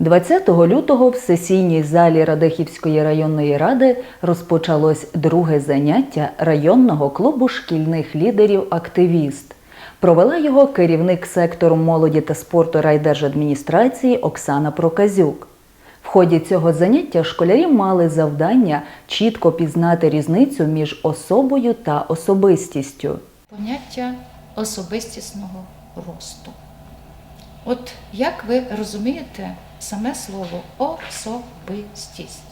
20 лютого в сесійній залі Радехівської районної ради розпочалось друге заняття районного клубу шкільних лідерів Активіст. Провела його керівник сектору молоді та спорту райдержадміністрації Оксана Проказюк. В ході цього заняття школярі мали завдання чітко пізнати різницю між особою та особистістю. поняття особистісного росту. От як ви розумієте саме слово особистість?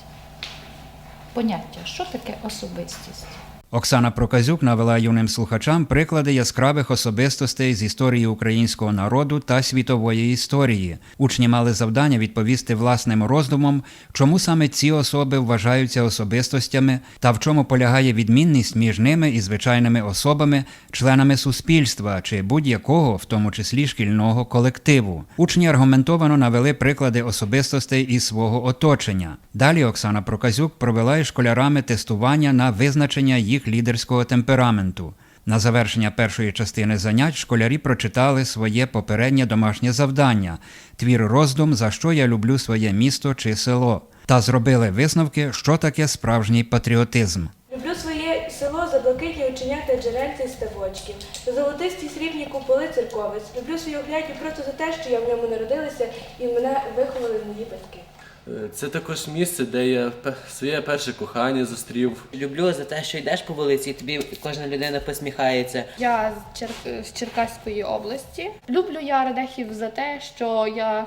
Поняття, що таке особистість? Оксана Проказюк навела юним слухачам приклади яскравих особистостей з історії українського народу та світової історії. Учні мали завдання відповісти власним роздумом, чому саме ці особи вважаються особистостями та в чому полягає відмінність між ними і звичайними особами, членами суспільства чи будь-якого, в тому числі шкільного колективу. Учні аргументовано навели приклади особистостей із свого оточення. Далі Оксана Проказюк провела із школярами тестування на визначення їх лідерського темпераменту. На завершення першої частини занять школярі прочитали своє попереднє домашнє завдання твір роздум за що я люблю своє місто чи село, та зробили висновки, що таке справжній патріотизм. Люблю своє село за блакитні оченята джерельця і ставочків, за золотисті срібні куполи церковець. Люблю свою грядю просто за те, що я в ньому народилася і мене виховали мої батьки. Е, Це також місце, де я своє перше кохання зустрів. Люблю за те, що йдеш по вулиці, і тобі кожна людина посміхається. Я з, Чер... з Черкаської області. Люблю я Радехів за те, що я,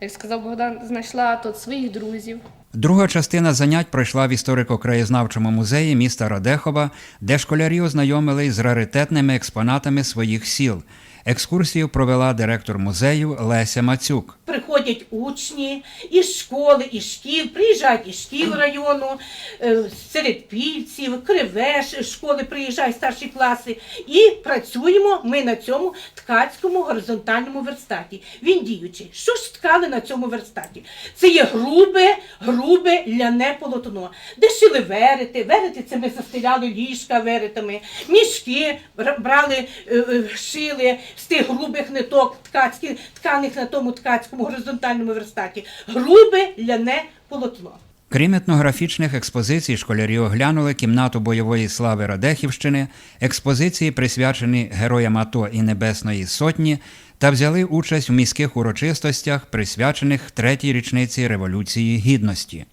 як сказав Богдан, знайшла тут своїх друзів. Друга частина занять пройшла в історико-краєзнавчому музеї міста Радехова, де школярі ознайомились з раритетними експонатами своїх сіл. Екскурсію провела директор музею Леся Мацюк. Приходять учні із школи, із шкіл, приїжджають із шкіл району, е, серед пільців, кривеш, школи приїжджають старші класи. І працюємо ми на цьому ткацькому горизонтальному верстаті. Він діючий. Що ж ткали на цьому верстаті? Це є грубе, грубе ляне полотно. Де шили верети, верети це ми застеляли ліжка веретами, мішки брали, е, е, шили з тих грубих ниток ткацьких, тканих на тому ткацькому горизонтальному верстаті. Грубе ляне полотно. Крім етнографічних експозицій, школярі оглянули кімнату бойової слави Радехівщини, експозиції, присвячені героям АТО і Небесної Сотні, та взяли участь у міських урочистостях, присвячених третій річниці Революції Гідності.